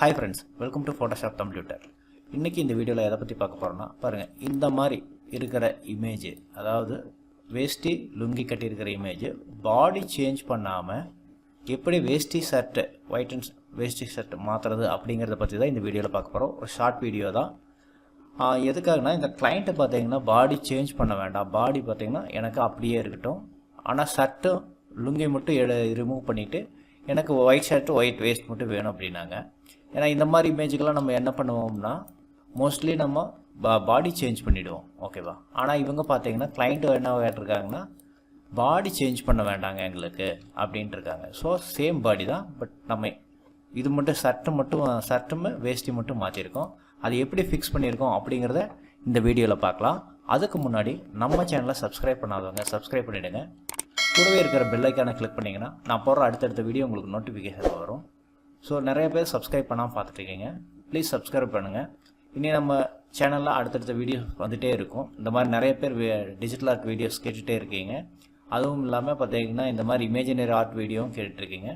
Hi friends welcome to Photoshop computer இன்றைக்கி இந்த வீடியோவில் எதை பற்றி பார்க்க போகிறோன்னா பாருங்கள் இந்த மாதிரி இருக்கிற இமேஜ் அதாவது வேஷ்டி லுங்கி கட்டியிருக்கிற இமேஜ் பாடி சேஞ்ச் பண்ணாமல் எப்படி veshti shirt white and veshti shirt மாற்றுறது அப்படிங்கிறத பற்றி தான் இந்த வீடியோவில் பார்க்க போகிறோம் ஒரு ஷார்ட் வீடியோ தான். எதுக்காகனா இந்த கிளைண்ட்டை பார்த்தீங்கன்னா பாடி சேஞ்ச் பண்ண வேண்டாம். பாடி பார்த்தீங்கன்னா எனக்கு அப்படியே இருக்கட்டும். ஆனால் ஷர்ட்டும் லுங்கி மட்டும் எடு ரிமூவ் பண்ணிவிட்டு எனக்கு ஒயிட் ஷர்ட்டு ஒயிட் வேஸ்ட் மட்டும் வேணும் அப்படின்னாங்க. ஏன்னா இந்த மாதிரி இமேஜுக்கெல்லாம் நம்ம என்ன பண்ணுவோம்னா மோஸ்ட்லி நம்ம பா பாடி சேஞ்ச் பண்ணிவிடுவோம் ஓகேவா? ஆனால் இவங்க பார்த்தீங்கன்னா கிளைண்ட்டு என்ன கேட்டிருக்காங்கன்னா பாடி சேஞ்ச் பண்ண வேண்டாங்க எங்களுக்கு அப்படின்ட்டு இருக்காங்க ஸோ சேம் பாடி தான் பட் நம்ம இது மட்டும் சர்ட்டு மட்டும் ஷர்ட்டுமே வேஷ்டி மட்டும் மாற்றிருக்கோம் அது எப்படி ஃபிக்ஸ் பண்ணியிருக்கோம் அப்படிங்கிறத இந்த வீடியோவில் பார்க்கலாம் அதுக்கு முன்னாடி நம்ம சேனலை சப்ஸ்கிரைப் பண்ணாதவங்க சப்ஸ்கிரைப் பண்ணிவிடுங்க கூடவே இருக்கிற பெல்லைக்கான கிளிக் பண்ணிங்கன்னா நான் போடுற அடுத்தடுத்த வீடியோ உங்களுக்கு நோட்டிஃபிகேஷன் வரும். ஸோ நிறைய பேர் சப்ஸ்கிரைப் பண்ணாமல் பார்த்துட்ருக்கீங்க. ப்ளீஸ் சப்ஸ்கிரைப் பண்ணுங்கள் இனி நம்ம சேனலில் அடுத்தடுத்த வீடியோ வந்துகிட்டே இருக்கும். இந்த மாதிரி நிறைய பேர் டிஜிட்டல் ஆர்ட் வீடியோஸ் கேட்டுகிட்டே இருக்கீங்க. அதுவும் இல்லாமல் பார்த்தீங்கன்னா இந்த மாதிரி இமேஜினரி ஆர்ட் வீடியோவும் கேட்டுட்ருக்கீங்க.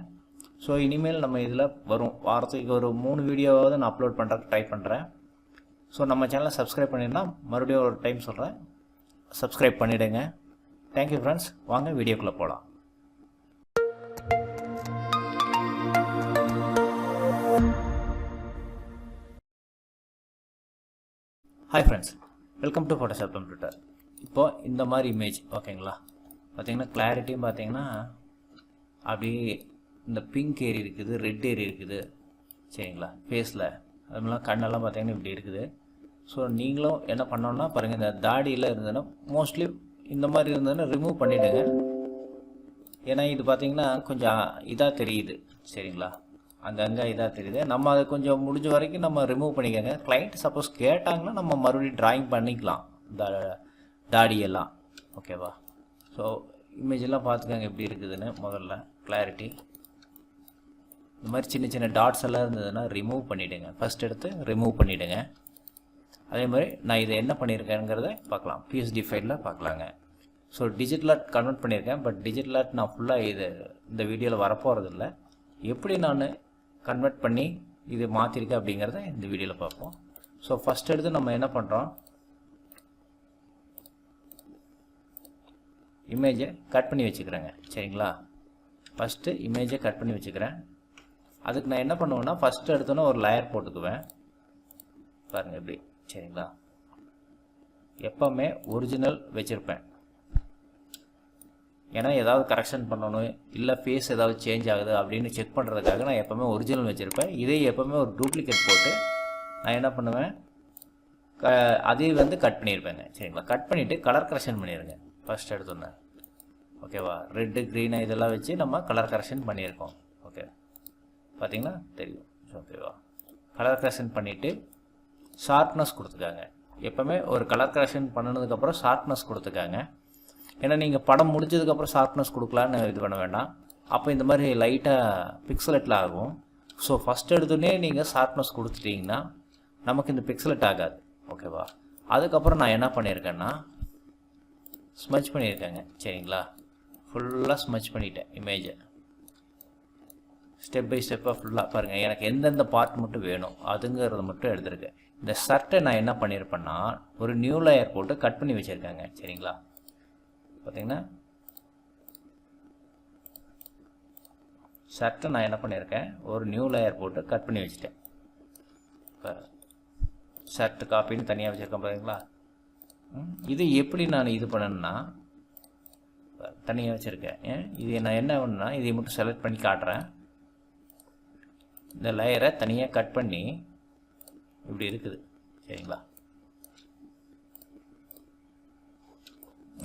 ஸோ இனிமேல் நம்ம இதில் வரும். வாரத்துக்கு ஒரு மூணு வீடியோவாவது நான் அப்லோட் பண்ணுறதுக்கு ட்ரை பண்ணுறேன் ஸோ நம்ம சேனலை சப்ஸ்கிரைப் பண்ணியிருந்தால் மறுபடியும் ஒரு டைம் சொல்கிறேன் சப்ஸ்கிரைப் பண்ணிவிடுங்க தேங்க்யூ ஃப்ரெண்ட்ஸ் வாங்க வீடியோக்குள்ளே போகலாம் hi friends welcome to Photoshop computer இப்போது இந்த மாதிரி இமேஜ் ஓகேங்களா பார்த்தீங்கன்னா கிளாரிட்டியும் பார்த்தீங்கன்னா அப்படியே இந்த பிங்க் ஏரி இருக்குது ரெட் ஏரி இருக்குது. சரிங்களா? ஃபேஸில் அதுமாதிரிலாம் கண்ணெல்லாம் பார்த்தீங்கன்னா இப்படி இருக்குது. ஸோ நீங்களும் என்ன பண்ணோன்னா பாருங்கள் இந்த தாடியில் இருந்ததுன்னா மோஸ்ட்லி இந்த மாதிரி இருந்ததுன்னா ரிமூவ் பண்ணிவிடுங்க ஏன்னா இது பார்த்தீங்கன்னா கொஞ்சம் இதாக தெரியுது. சரிங்களா? அங்கங்கே இதாக தெரியுது. நம்ம அதை கொஞ்சம் முடிஞ்ச வரைக்கும் நம்ம ரிமூவ் பண்ணிக்கோங்க. கிளைண்ட் சப்போஸ் கேட்டாங்கன்னா நம்ம மறுபடியும் ட்ராயிங் பண்ணிக்கலாம். இந்த தாடியெல்லாம். ஓகேவா ஸோ இமேஜ் எல்லாம் பார்த்துக்கோங்க எப்படி இருக்குதுன்னு முதல்ல. கிளாரிட்டி இந்த மாதிரி சின்ன சின்ன டாட்ஸ் எல்லாம் இருந்ததுன்னா ரிமூவ் பண்ணிவிடுங்க ஃபஸ்ட் எடுத்து ரிமூவ் பண்ணிவிடுங்க அதே மாதிரி நான் இதை என்ன பண்ணியிருக்கேங்கிறத பார்க்கலாம். பிஎஸ்டி ஃபைலில் பார்க்கலாங்க. ஸோ டிஜிட்டல் ஆர்ட் கன்வெர்ட் பண்ணியிருக்கேன். பட் டிஜிட்டல் ஆர்ட் நான் ஃபுல்லாக இது இந்த வீடியோவில் வரப்போகிறதில்ல எப்படி நான் கன்வெர்ட் பண்ணி இது மாற்றிருக்கு அப்படிங்கிறத இந்த வீடியோவில் பார்ப்போம். ஸோ ஃபஸ்ட் எடுத்து நம்ம என்ன பண்ணுறோம் இமேஜை கட் பண்ணி வச்சுக்கிறேங்க. சரிங்களா? ஃபஸ்ட்டு இமேஜை கட் பண்ணி வச்சுக்கிறேன். அதுக்கு நான் என்ன பண்ணுவேன்னா ஃபஸ்ட்டு எடுத்தோன்னே ஒரு லேயர் போட்டுக்குவேன். பாருங்கள் எப்படி சரிங்களா? எப்போவுமே ஒரிஜினல் வச்சுருப்பேன். ஏன்னா ஏதாவது கரெக்ஷன் பண்ணணும் இல்லை ஃபேஸ் ஏதாவது சேஞ்ச் ஆகுது அப்படின்னு செக் பண்ணுறதுக்காக நான் எப்போவுமே ஒரிஜினல் வச்சுருப்பேன். இதே எப்போவுமே ஒரு டூப்ளிகேட் போட்டு நான் என்ன பண்ணுவேன்? க அதே வந்து கட் பண்ணியிருப்பேங்க சரிங்களா? கட் பண்ணிவிட்டு கலர் கரெக்ஷன் பண்ணிடுங்க ஃபஸ்ட் எடுத்தோன்னே. ஓகேவா? ரெட்டு க்ரீனு இதெல்லாம் வச்சு நம்ம கலர் கரெக்ஷன் பண்ணியிருக்கோம். ஓகே பார்த்தீங்களா தெரியும். ஓகேவா? கலர் கரெக்ஷன் பண்ணிவிட்டு ஷார்ப்னஸ் கொடுத்துக்காங்க. எப்போவுமே ஒரு கலர் கரெக்ஷன் பண்ணினதுக்கப்புறம் ஷார்ப்னஸ் கொடுத்துக்காங்க. ஏன்னா நீங்கள் படம் முடிஞ்சதுக்கப்புறம் ஷார்ப்னஸ் கொடுக்கலான்னு இது பண்ண வேண்டாம். அப்போ இந்த மாதிரி லைட்டாக பிக்சலெட்டில் ஆகும். ஸோ ஃபஸ்ட் எடுத்தோடனே நீங்கள் ஷார்ப்னஸ் கொடுத்துட்டிங்கன்னா நமக்கு இந்த பிக்சலெட் ஆகாது. ஓகேவா அதுக்கப்புறம் நான் என்ன பண்ணியிருக்கேன்னா ஸ்மச் பண்ணியிருக்கேங்க சரிங்களா? ஃபுல்லாக ஸ்மச் பண்ணிட்டேன் இமேஜை ஸ்டெப் பை ஸ்டெப்பாக ஃபுல்லாக பாருங்கள் எனக்கு எந்தெந்த பார்ட் மட்டும் வேணும் அதுங்கிறத மட்டும் எடுத்திருக்கேன். இந்த ஷர்ட்டை நான் என்ன பண்ணியிருப்பேன்னா ஒரு நியூ லேயர் போட்டு கட் பண்ணி வச்சுருக்கேங்க. சரிங்களா? பார்த்தீங்கன்னா சட்டை நான் என்ன பண்ணியிருக்கேன் ஒரு நியூ லேயர் போட்டு கட் பண்ணி வச்சுட்டேன். இப்போ ஷர்ட்டு காப்பின்னு தனியாக வச்சுருக்கேன் பார்த்தீங்களா இது எப்படி நான் இது பண்ணணுன்னா தனியாக வச்சுருக்கேன். ஏன்? இது நான் என்ன பண்ணுன்னா இதை மட்டும் செலக்ட் பண்ணி காட்டுறேன். இந்த லேயரை தனியாக கட் பண்ணி இப்படி இருக்குது. சரிங்களா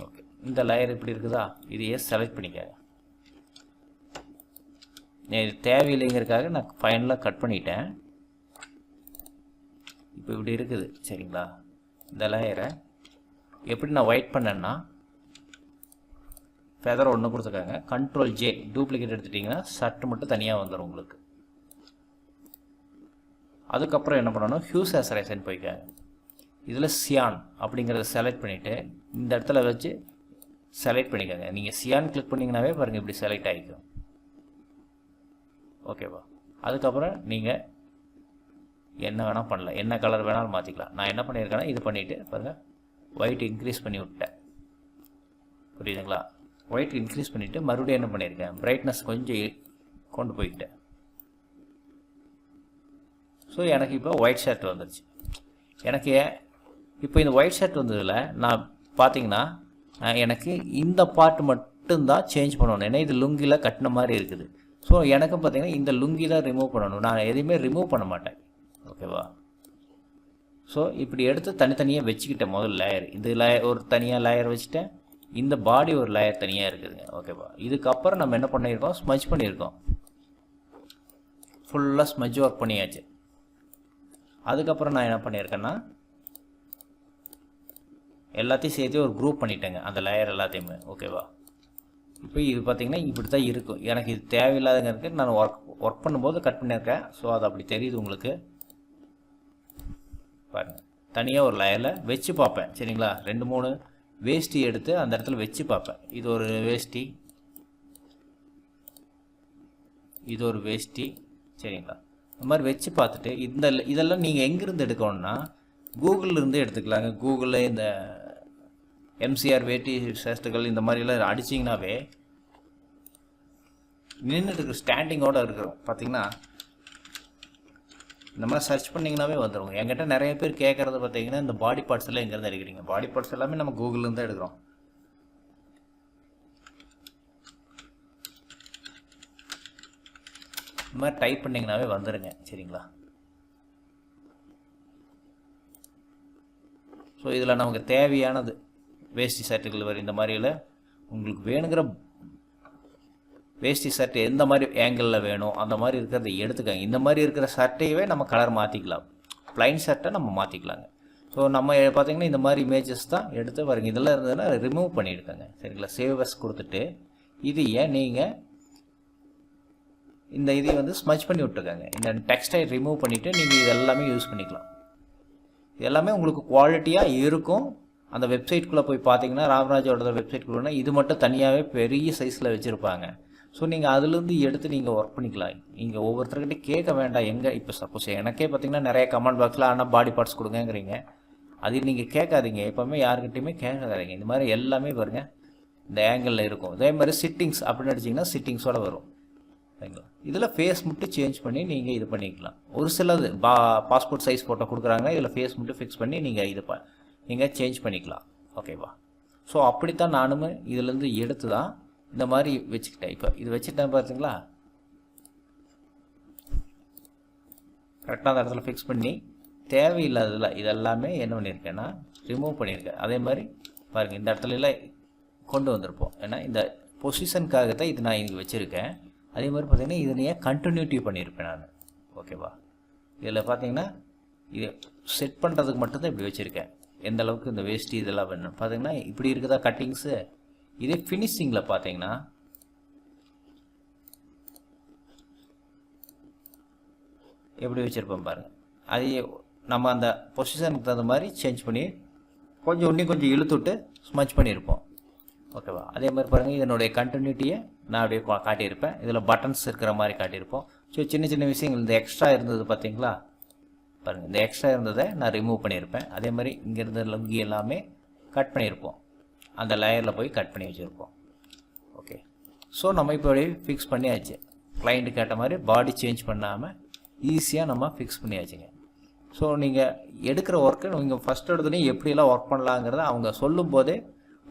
ஓகே இந்த லேயர் இப்படி இருக்குதா? இதையே செலக்ட் பண்ணிக்க இது தேவையில்லைங்கிறதுக்காக நான் ஃபைனலாக கட் பண்ணிட்டேன். இப்போ இப்படி இருக்குது சரிங்களா? இந்த லேயரை எப்படி நான் ஒயிட் பண்ணேன்னா ஃபெதர் ஒன்று கொடுத்துருக்காங்க. கண்ட்ரோல் ஜே டூப்ளிகேட் எடுத்துட்டிங்கன்னா சட்டு மட்டும் தனியாக வந்துடும் உங்களுக்கு. அதுக்கப்புறம் என்ன பண்ணணும்? ஹியூஸ் ஆசரேஷன் போய்க்காங்க. இதில் சியான் அப்படிங்கிறத செலக்ட் பண்ணிவிட்டு இந்த இடத்துல வச்சு செலக்ட் பண்ணிக்கோங்க. நீங்கள் சியான் கிளிக் பண்ணிங்கனாவே பாருங்கள் இப்படி செலக்ட் ஆகிக்கும் ஓகேவா அதுக்கப்புறம் நீங்கள் என்ன வேணால் பண்ணலாம். என்ன கலர் வேணாலும் மாற்றிக்கலாம் நான் என்ன பண்ணியிருக்கேன்னா இது பண்ணிவிட்டு பாருங்கள் ஒயிட் இன்க்ரீஸ் பண்ணி விட்டேன் புரியுதுங்களா? ஒயிட் இன்க்ரீஸ் பண்ணிவிட்டு மறுபடியும் என்ன பண்ணியிருக்கேன்? பிரைட்னஸ் கொஞ்சம் கொண்டு போய்கிட்டேன் ஸோ எனக்கு இப்போ ஒயிட் ஷர்ட் வந்துருச்சு. எனக்கு ஏன்? இப்போ இந்த ஒயிட் ஷர்ட் வந்ததில் நான் பார்த்தீங்கன்னா எனக்கு இந்த பார்ட் மட்டும்தான் சேஞ்ச் பண்ணணும். ஏன்னா இது லுங்கியில் கட்டின மாதிரி இருக்குது. ஸோ எனக்கு பார்த்தீங்கன்னா இந்த லுங்கி தான் ரிமூவ் பண்ணணும். நான் எதையுமே ரிமூவ் பண்ண மாட்டேன். ஓகேவா ஸோ இப்படி எடுத்து தனித்தனியாக வச்சுக்கிட்டேன் முதல் லேயர் இது லேயர் ஒரு தனியாக லேயர் வச்சுட்டேன். இந்த பாடி ஒரு லேயர் தனியாக இருக்குதுங்க ஓகேவா இதுக்கப்புறம் நம்ம என்ன பண்ணியிருக்கோம்? ஸ்மஜ் பண்ணியிருக்கோம். ஃபுல்லாக ஸ்மஜ் ஒர்க் பண்ணியாச்சு. அதுக்கப்புறம் நான் என்ன பண்ணியிருக்கேன்னா எல்லாத்தையும் சேர்த்து ஒரு குரூப் பண்ணிட்டேங்க அந்த லேயர் எல்லாத்தையுமே. ஓகேவா இப்போ இது பார்த்தீங்கன்னா இப்படி தான் இருக்கும். எனக்கு இது தேவையில்லாதங்கிறது நான் ஒர்க் ஒர்க் பண்ணும்போது கட் பண்ணியிருக்கேன். ஸோ அது அப்படி தெரியுது உங்களுக்கு. பாருங்கள் தனியாக ஒரு லேயரில் வச்சு பார்ப்பேன். சரிங்களா? ரெண்டு மூணு வேஷ்டி எடுத்து அந்த இடத்துல வச்சு பார்ப்பேன். இது ஒரு வேஷ்டி இது ஒரு வேஷ்டி சரிங்களா? இந்த மாதிரி வச்சு பார்த்துட்டு இந்த இதெல்லாம் நீங்கள் எங்கேருந்து எடுக்கணும்னா கூகுளில் இருந்து எடுத்துக்கலாங்க. கூகுளில் இந்த எம்சிஆர் வேட்டி சேஸ்டுகள் இந்த மாதிரிலாம் அடிச்சிங்கனாவே நின்றுட்டு ஸ்டாண்டிங்கோடு இருக்கிறோம் பார்த்தீங்கன்னா இந்த மாதிரி சர்ச் பண்ணிங்கனாவே வந்துடும் என்கிட்ட நிறைய பேர் கேட்குறது பார்த்தீங்கன்னா இந்த பாடி பார்ட்ஸ் எல்லாம் எங்கேருந்து எடுக்கிறீங்க? பாடி பார்ட்ஸ் எல்லாமே நம்ம கூகுள்லேருந்து தான் எடுக்கிறோம். இந்த மாதிரி டைப் பண்ணிங்கனாவே வந்துடுங்க சரிங்களா? ஸோ இதில் நமக்கு தேவையானது வேஷ்டி சர்ட்டுகள் வரும் இந்த மாதிரியில் உங்களுக்கு வேணுங்கிற வேஷ்டி சட்டை எந்த மாதிரி ஏங்கிளில் வேணும் அந்த மாதிரி இருக்கிறத எடுத்துக்கங்க. இந்த மாதிரி இருக்கிற சட்டையவே நம்ம கலர் மாற்றிக்கலாம் ப்ளைன் சட்டை நம்ம மாற்றிக்கலாங்க ஸோ நம்ம பார்த்தீங்கன்னா இந்த மாதிரி இமேஜஸ் தான் எடுத்து வரீங்க இதெல்லாம் இருந்ததுன்னா ரிமூவ் பண்ணிவிடுக்கோங்க சரிங்களா? சேவஸ் கொடுத்துட்டு இது ஏன் நீங்கள் இந்த இதை வந்து ஸ்மச் பண்ணி விட்டுருக்காங்க. இந்த டெக்ஸ்டை ரிமூவ் பண்ணிவிட்டு நீங்கள் இது எல்லாமே யூஸ் பண்ணிக்கலாம். இது எல்லாமே உங்களுக்கு குவாலிட்டியாக இருக்கும். அந்த வெப்சைட்குள்ளே போய் பார்த்தீங்கன்னா ராமராஜோட வெப்சைட்குள்ளே இது மட்டும் தனியாகவே பெரிய சைஸில் வச்சுருப்பாங்க. ஸோ நீங்கள் அதுலேருந்து எடுத்து நீங்கள் ஒர்க் பண்ணிக்கலாம். நீங்கள் ஒவ்வொருத்தர்கிட்ட கேட்க வேண்டாம். எங்கே? இப்போ சப்போஸ் எனக்கே பார்த்தீங்கன்னா நிறைய கமெண்ட் பாக்ஸில் ஆனால் பாடி பார்ட்ஸ் கொடுங்கங்கிறீங்க. அது நீங்கள் கேட்காதீங்க. எப்போவுமே யாருக்கிட்டையுமே கேட்காதீங்க. இந்த மாதிரி எல்லாமே பாருங்க இந்த ஆங்கிளில் இருக்கும். அதே மாதிரி சிட்டிங்ஸ் அப்படின்னு அடிச்சிங்கன்னா சிட்டிங்ஸோட வரும். சரிங்களா? இதில் ஃபேஸ் மட்டும் சேஞ்ச் பண்ணி நீங்கள் இது பண்ணிக்கலாம். ஒரு சிலது பா பாஸ்போர்ட் சைஸ் ஃபோட்டோ கொடுக்குறாங்க இதில் ஃபேஸ் மட்டும் ஃபிக்ஸ் பண்ணி நீங்கள் இது ப நீங்கள் சேஞ்ச் பண்ணிக்கலாம். ஓகேவா ஸோ அப்படித்தான் நானுமே இதுலேருந்து எடுத்து தான் இந்த மாதிரி வச்சுக்கிட்டேன். இப்போ இது வச்சுட்டேன் பார்த்தீங்களா கரெக்டாக அந்த இடத்துல ஃபிக்ஸ் பண்ணி தேவையில்லாததில் இதெல்லாமே என்ன பண்ணியிருக்கேன்னா ரிமூவ் பண்ணியிருக்கேன். அதே மாதிரி பாருங்கள் இந்த இடத்துலலாம் கொண்டு வந்திருப்போம். ஏன்னா இந்த பொசிஷனுக்காக தான் இது நான் இங்கே வச்சுருக்கேன். அதே மாதிரி பார்த்தீங்கன்னா இதனையே கண்டினியூட்டி பண்ணியிருப்பேன் நான். ஓகேவா இதில் பார்த்தீங்கன்னா இது செட் பண்ணுறதுக்கு மட்டும்தான் இப்படி வச்சுருக்கேன். எந்த அளவுக்கு இந்த வேஷ்டி இதெல்லாம் வேணும். பார்த்தீங்கன்னா இப்படி இருக்குதா கட்டிங்ஸு இதே ஃபினிஷிங்கில் பார்த்தீங்கன்னா எப்படி வச்சுருப்போம் பாருங்கள் அது நம்ம அந்த பொசிஷனுக்கு தகுந்த மாதிரி சேஞ்ச் பண்ணி கொஞ்சம் இன்னும் கொஞ்சம் இழுத்துட்டு ஸ்மச் பண்ணியிருப்போம். ஓகேவா அதே மாதிரி பாருங்கள் இதனுடைய கண்டினியூட்டியை நான் அப்படியே காட்டியிருப்பேன். இதில் பட்டன்ஸ் இருக்கிற மாதிரி காட்டியிருப்போம். ஸோ சின்ன சின்ன விஷயங்கள் இந்த எக்ஸ்ட்ரா இருந்தது பார்த்தீங்களா பாருங்கள் இந்த எக்ஸ்ட்ரா இருந்ததை நான் ரிமூவ் பண்ணியிருப்பேன். அதே மாதிரி இங்கே இருந்த லுங்கி எல்லாமே கட் பண்ணியிருப்போம். அந்த லேயரில் போய் கட் பண்ணி வச்சுருப்போம். ஓகே ஸோ நம்ம இப்போ ஃபிக்ஸ் பண்ணியாச்சு. கிளைண்ட்டு கேட்ட மாதிரி பாடி சேஞ்ச் பண்ணாமல் ஈஸியாக நம்ம ஃபிக்ஸ் பண்ணியாச்சுங்க. ஸோ நீங்கள் எடுக்கிற ஒர்க்கு நீங்கள் ஃபஸ்ட் எடுத்தோடனே எப்படியெல்லாம் ஒர்க் பண்ணலாங்கிறத அவங்க சொல்லும் போதே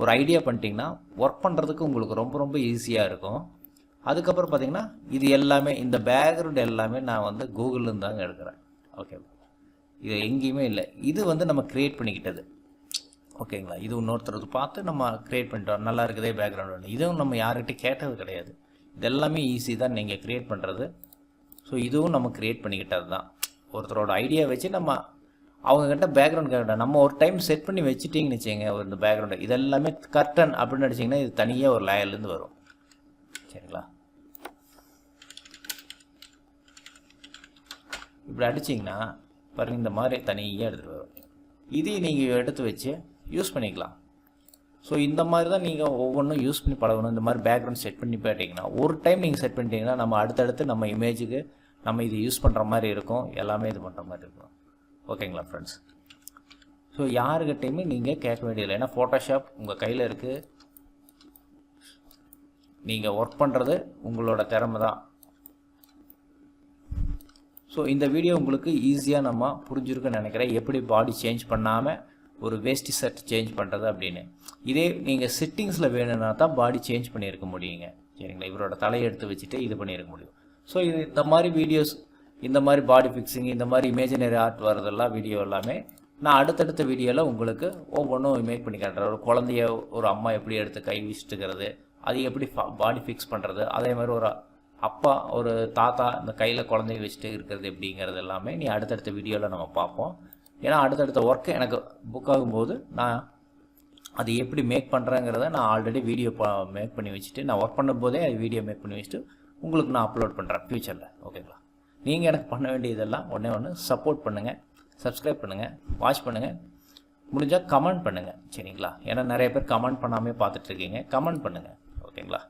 ஒரு ஐடியா பண்ணிட்டீங்கன்னா ஒர்க் பண்ணுறதுக்கு உங்களுக்கு ரொம்ப ரொம்ப ஈஸியாக இருக்கும். அதுக்கப்புறம் பார்த்தீங்கன்னா இது எல்லாமே இந்த பேக்ரவுண்ட் எல்லாமே நான் வந்து கூகுளில் தாங்க எடுக்கிறேன். ஓகே இது எங்கேயுமே இல்லை. இது வந்து நம்ம க்ரியேட் பண்ணிக்கிட்டது. ஓகேங்களா? இது இன்னொருத்தரது பார்த்து நம்ம க்ரியேட் பண்ணிட்டோம். நல்லா இருக்குதே பேக்ரவுண்ட் இதுவும் நம்ம யார்கிட்ட கேட்டது கிடையாது. இது எல்லாமே ஈஸி தான் நீங்கள் க்ரியேட் பண்ணுறது ஸோ இதுவும் நம்ம க்ரியேட் பண்ணிக்கிட்டது தான். ஒருத்தரோட ஐடியா வச்சு நம்ம அவங்கக்கிட்ட பேக்ரவுண்ட் கேட்கணும் நம்ம ஒரு டைம் செட் பண்ணி வச்சுட்டிங்கன்னு வச்சுங்க ஒரு இந்த பேக்ரவுண்டு இதெல்லாமே கர்டன் அப்படின்னு அடிச்சிங்கன்னா இது தனியாக ஒரு லேயர்லேருந்து வரும். சரிங்களா? இப்படி அடிச்சிங்கன்னா பாருங்கள் இந்த மாதிரி தனியாக எடுத்துகிட்டு வரும். இதையும் நீங்கள் எடுத்து வச்சு யூஸ் பண்ணிக்கலாம். ஸோ இந்த மாதிரி தான் நீங்கள் ஒவ்வொன்றும் யூஸ் பண்ணி பழகணும். இந்த மாதிரி பேக்ரவுண்ட் செட் பண்ணி போயிட்டீங்கன்னா ஒரு டைம் நீங்கள் செட் பண்ணிட்டீங்கன்னா நம்ம அடுத்தடுத்து நம்ம இமேஜுக்கு நம்ம இது யூஸ் பண்ணுற மாதிரி இருக்கும். எல்லாமே இது பண்ணுற மாதிரி இருக்கும். ஓகேங்களா ஃப்ரெண்ட்ஸ் ஸோ யாருக்கிட்டையுமே நீங்கள் கேட்க வேண்டியதில்லை. ஏன்னா ஃபோட்டோஷாப் உங்கள் கையில் இருக்குது நீங்கள் ஒர்க் பண்ணுறது உங்களோட திறமை தான். ஸோ இந்த வீடியோ உங்களுக்கு ஈஸியாக நம்ம புரிஞ்சிருக்குன்னு நினைக்கிறேன். எப்படி பாடி சேஞ்ச் பண்ணாமல் ஒரு வேஷ்டி செட் சேஞ்ச் பண்ணுறது அப்படின்னு. இதே நீங்கள் சிட்டிங்ஸில் வேணும்னா தான் பாடி சேஞ்ச் பண்ணியிருக்க முடியுங்க. சரிங்களா? இவரோட தலையை எடுத்து வச்சுட்டு இது பண்ணியிருக்க முடியும். ஸோ இது இந்த மாதிரி வீடியோஸ் இந்த மாதிரி பாடி ஃபிக்ஸிங் இந்த மாதிரி இமேஜினரி ஆர்ட் வரதெல்லாம் வீடியோ எல்லாமே நான் அடுத்தடுத்த வீடியோவில் உங்களுக்கு ஒவ்வொன்றும் மேக் பண்ணி காட்டுறேன். ஒரு குழந்தைய ஒரு அம்மா எப்படி எடுத்து கை வச்சுட்டுக்கிறது அது எப்படி பாடி ஃபிக்ஸ் பண்ணுறது அதே மாதிரி ஒரு அப்பா ஒரு தாத்தா இந்த கையில் குழந்தைய வச்சுட்டு இருக்கிறது எப்படிங்கிறது எல்லாமே நீ அடுத்தடுத்த வீடியோவில் நம்ம பார்ப்போம். ஏன்னா அடுத்தடுத்த ஒர்க்கு எனக்கு புக் ஆகும்போது நான் அது எப்படி மேக் பண்ணுறேங்கிறத நான் ஆல்ரெடி வீடியோ மேக் பண்ணி வச்சுட்டு நான் ஒர்க் பண்ணும்போதே அது வீடியோ மேக் பண்ணி வச்சுட்டு உங்களுக்கு நான் அப்லோட் பண்ணுறேன் ஃப்யூச்சரில் ஓகேங்களா நீங்கள் எனக்கு பண்ண வேண்டியதெல்லாம் ஒன்றே ஒன்று சப்போர்ட் பண்ணுங்கள் சப்ஸ்கிரைப் பண்ணுங்கள் வாட்ச் பண்ணுங்கள் முடிஞ்சால் கமெண்ட் பண்ணுங்கள் சரிங்களா? ஏன்னா நிறைய பேர் கமெண்ட் பண்ணாமே பார்த்துட்ருக்கீங்க கமெண்ட் பண்ணுங்கள் ஓகேங்களா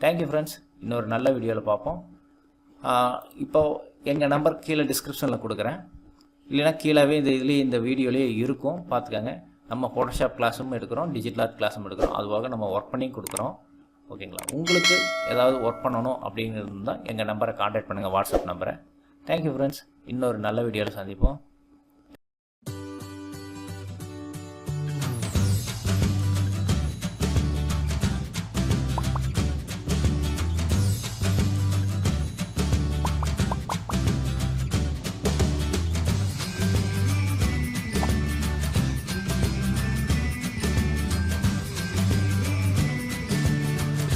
தேங்க்யூ ஃப்ரெண்ட்ஸ் இன்னொரு நல்ல வீடியோவில் பார்ப்போம். இப்போது இப்போ எங்கள் நம்பர் கீழே டிஸ்கிரிப்ஷனில் கொடுக்குறேன். இல்லைன்னா கீழே இந்த இதுலேயே இந்த வீடியோலேயே இருக்கும். பார்த்துக்கோங்க. நம்ம ஃபோட்டோஷாப் கிளாஸும் எடுக்கிறோம். டிஜிட்டல் ஆர்ட் கிளாஸும் எடுக்கிறோம். அதுவாக நம்ம ஒர்க் பண்ணி கொடுக்குறோம். ஓகேங்களா? உங்களுக்கு ஏதாவது ஒர்க் பண்ணணும் அப்படின்னு இருந்தால் எங்கள் நம்பரை காண்டாக்ட் பண்ணுங்கள் வாட்ஸ்அப் நம்பரை. தேங்க்யூ ஃப்ரெண்ட்ஸ் இன்னொரு நல்ல வீடியோவில் சந்திப்போம்.